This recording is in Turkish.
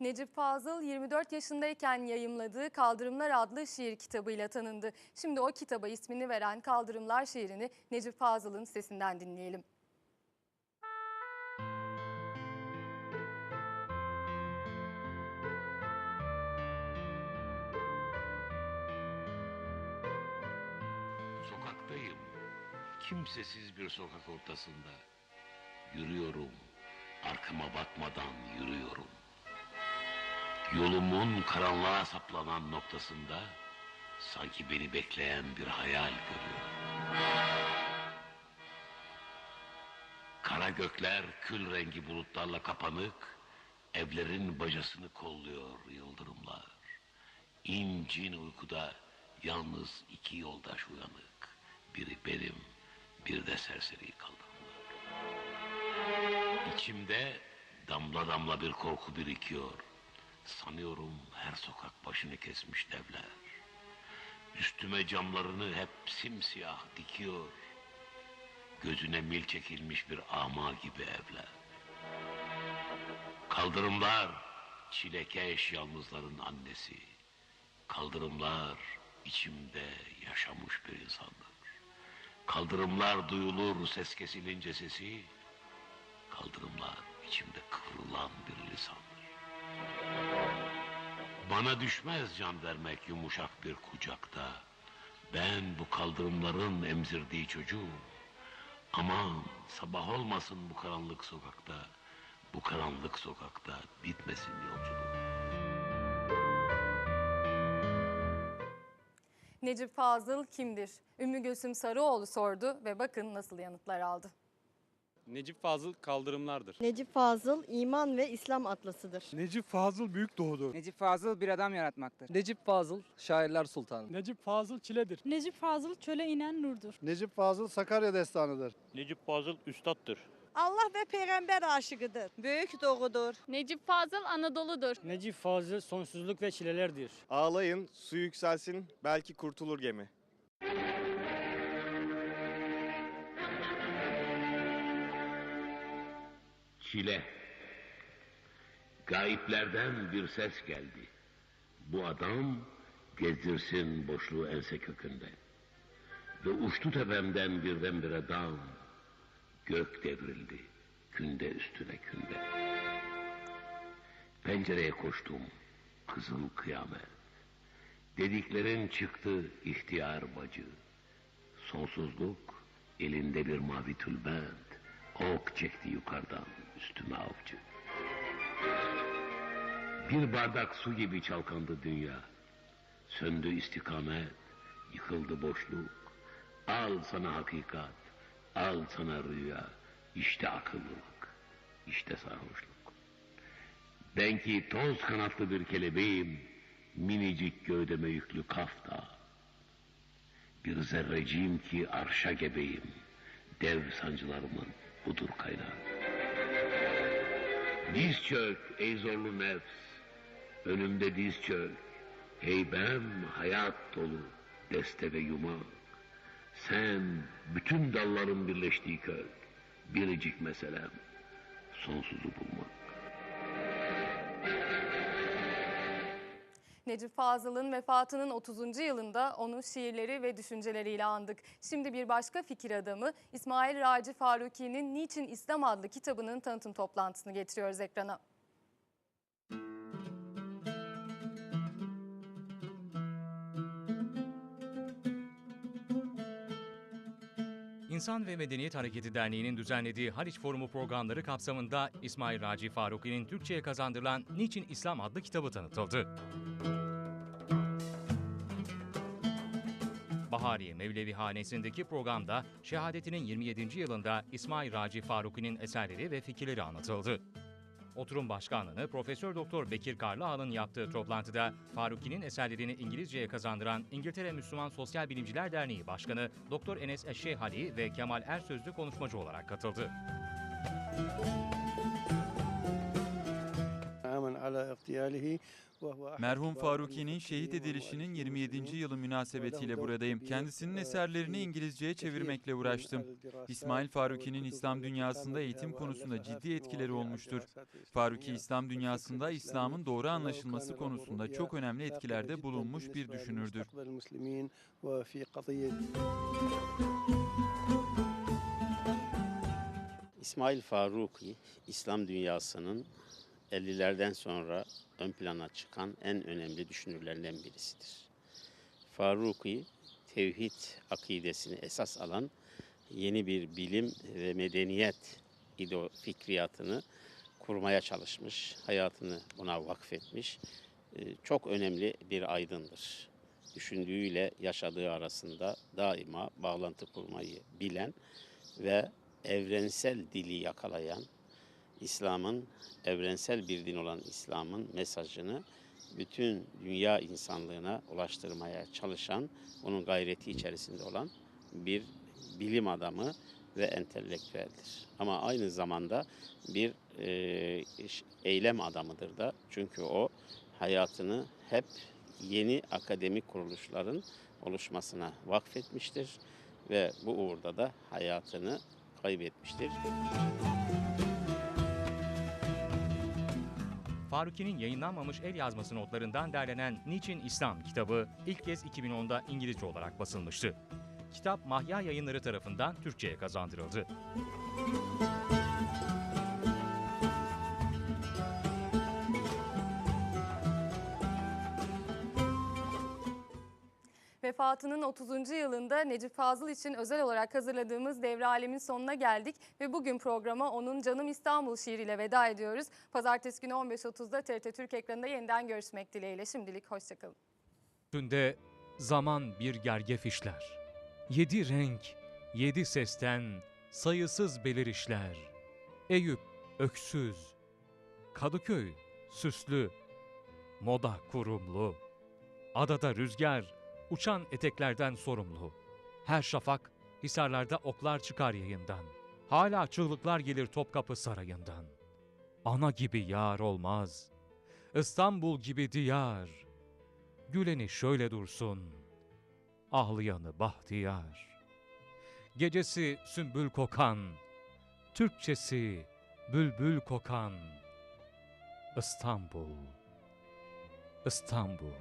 Necip Fazıl 24 yaşındayken yayımladığı Kaldırımlar adlı şiir kitabıyla tanındı. Şimdi o kitaba ismini veren Kaldırımlar şiirini Necip Fazıl'ın sesinden dinleyelim. Sokaktayım. Kimsesiz bir sokak ortasında. Yürüyorum. Arkama bakmadan yürüyorum. Yolumun karanlığa saplanan noktasında sanki beni bekleyen bir hayal görüyorum. Kara gökler kül rengi bulutlarla kapanık, evlerin bacasını kolluyor yıldırımlar. İncin uykuda yalnız iki yoldaş uyanık. Biri benim, bir de serseri kaldırımlar. İçimde damla damla bir korku birikiyor. Sanıyorum her sokak başını kesmiş devler. Üstüme camlarını hep simsiyah dikiyor. Gözüne mil çekilmiş bir ama gibi evler. Kaldırımlar çilekeş yalnızların annesi. Kaldırımlar içimde yaşamış bir insandır. Kaldırımlar duyulur ses kesilince sesi. Kaldırımlar içimde kıvrılan bir lisandır. Bana düşmez can vermek yumuşak bir kucakta. Ben bu kaldırımların emzirdiği çocuğum. Aman sabah olmasın bu karanlık sokakta. Bu karanlık sokakta bitmesin yolculuğum. Necip Fazıl kimdir? Ümmü Gülsüm Sarıoğlu sordu ve bakın nasıl yanıtlar aldı. Necip Fazıl kaldırımlardır. Necip Fazıl İman ve İslam Atlası'dır. Necip Fazıl Büyük Doğu'dur. Necip Fazıl bir adam yaratmaktır. Necip Fazıl Şairler Sultanı. Necip Fazıl Çiledir. Necip Fazıl çöle inen nurdur. Necip Fazıl Sakarya Destanı'dır. Necip Fazıl üstattır. Allah ve peygamber aşıkıdır. Büyük doğudur. Necip Fazıl Anadolu'dur. Necip Fazıl sonsuzluk ve çilelerdir. Ağlayın, su yükselsin, belki kurtulur gemi. Çile. Gayiplerden bir ses geldi. Bu adam gezdirsin boşluğu ense kökünde. Ve uçtu tepemden birdenbire dağım. Gök devrildi. Künde üstüne künde. Pencereye koştum. Kızıl kıyamet. Dediklerin çıktı ihtiyar bacı. Sonsuzluk elinde bir mavi tülbent. Ok çekti yukarıdan üstüme avcı. Bir bardak su gibi çalkandı dünya. Söndü istikamet, yıkıldı boşluk. Al sana hakikat, al sana rüya. İşte akıllılık, işte sarhoşluk. Ben ki toz kanatlı bir kelebeğim, minicik gövdeme yüklü kafta. Bir zerreciyim ki arşa gebeyim, dev sancılarımın budur kaynağı. Diz çök ey zorlu nefs, önümde diz çök. Heybem hayat dolu, deste ve yumak. Sen bütün dalların birleştiği kök, biricik meselem, sonsuzu bulmak. Necip Fazıl'ın vefatının 30. yılında onu şiirleri ve düşünceleriyle andık. Şimdi bir başka fikir adamı İsmail Raci Faruki'nin Niçin İslam adlı kitabının tanıtım toplantısını getiriyoruz ekrana. İnsan ve Medeniyet Hareketi Derneği'nin düzenlediği Haliç Forumu programları kapsamında İsmail Raci Faruki'nin Türkçe'ye kazandırılan Niçin İslam adlı kitabı tanıtıldı. Bahariye Mevlevi Hanesi'ndeki programda şehadetinin 27. yılında İsmail Raci Faruki'nin eserleri ve fikirleri anlatıldı. Oturum başkanlığını Profesör Doktor Bekir Karlıhan'ın yaptığı toplantıda Faruki'nin eserlerini İngilizceye kazandıran İngiltere Müslüman Sosyal Bilimciler Derneği Başkanı Doktor Enes Eşşeyhali ve Kemal Ersözlü konuşmacı olarak katıldı. Merhum Faruki'nin şehit edilişinin 27. yılı münasebetiyle buradayım. Kendisinin eserlerini İngilizceye çevirmekle uğraştım. İsmail Faruki'nin İslam dünyasında eğitim konusunda ciddi etkileri olmuştur. Faruki İslam dünyasında İslam'ın doğru anlaşılması konusunda çok önemli etkilerde bulunmuş bir düşünürdür. İsmail Faruki, İslam dünyasının 50'lerden sonra ön plana çıkan en önemli düşünürlerinden birisidir. Faruki, tevhid akidesini esas alan yeni bir bilim ve medeniyet ido fikriyatını kurmaya çalışmış, hayatını buna vakfetmiş. Ee, Çok önemli bir aydındır. Düşündüğüyle yaşadığı arasında daima bağlantı kurmayı bilen ve evrensel dili yakalayan, İslam'ın evrensel bir din olan İslam'ın mesajını bütün dünya insanlığına ulaştırmaya çalışan, onun gayreti içerisinde olan bir bilim adamı ve entelektüeldir. Ama aynı zamanda bir e, eylem adamıdır da. Çünkü o hayatını hep yeni akademik kuruluşların oluşmasına vakfetmiştir ve bu uğurda da hayatını kaybetmiştir. Faruki'nin yayınlanmamış el yazması notlarından derlenen Niçin İslam kitabı ilk kez 2010'da İngilizce olarak basılmıştı. Kitap Mahya Yayınları tarafından Türkçe'ye kazandırıldı. Vefatının 30. yılında Necip Fazıl için özel olarak hazırladığımız Devre Alem'in sonuna geldik ve bugün programa onun Canım İstanbul şiiriyle veda ediyoruz. Pazartesi günü 15.30'da TRT Türk ekranında yeniden görüşmek dileğiyle. Şimdilik hoşçakalın. Tünde zaman bir gergef işler. Yedi renk, yedi sesten sayısız belirişler. Eyüp öksüz, Kadıköy süslü, moda kurumlu. Adada rüzgar, uçan eteklerden sorumlu. Her şafak hisarlarda oklar çıkar yayından. Hala çığlıklar gelir Topkapı Sarayı'ndan. Ana gibi yar olmaz. İstanbul gibi diyar. Güleni şöyle dursun, ağlayanı bahtiyar. Gecesi sümbül kokan, Türkçesi bülbül kokan. İstanbul, İstanbul.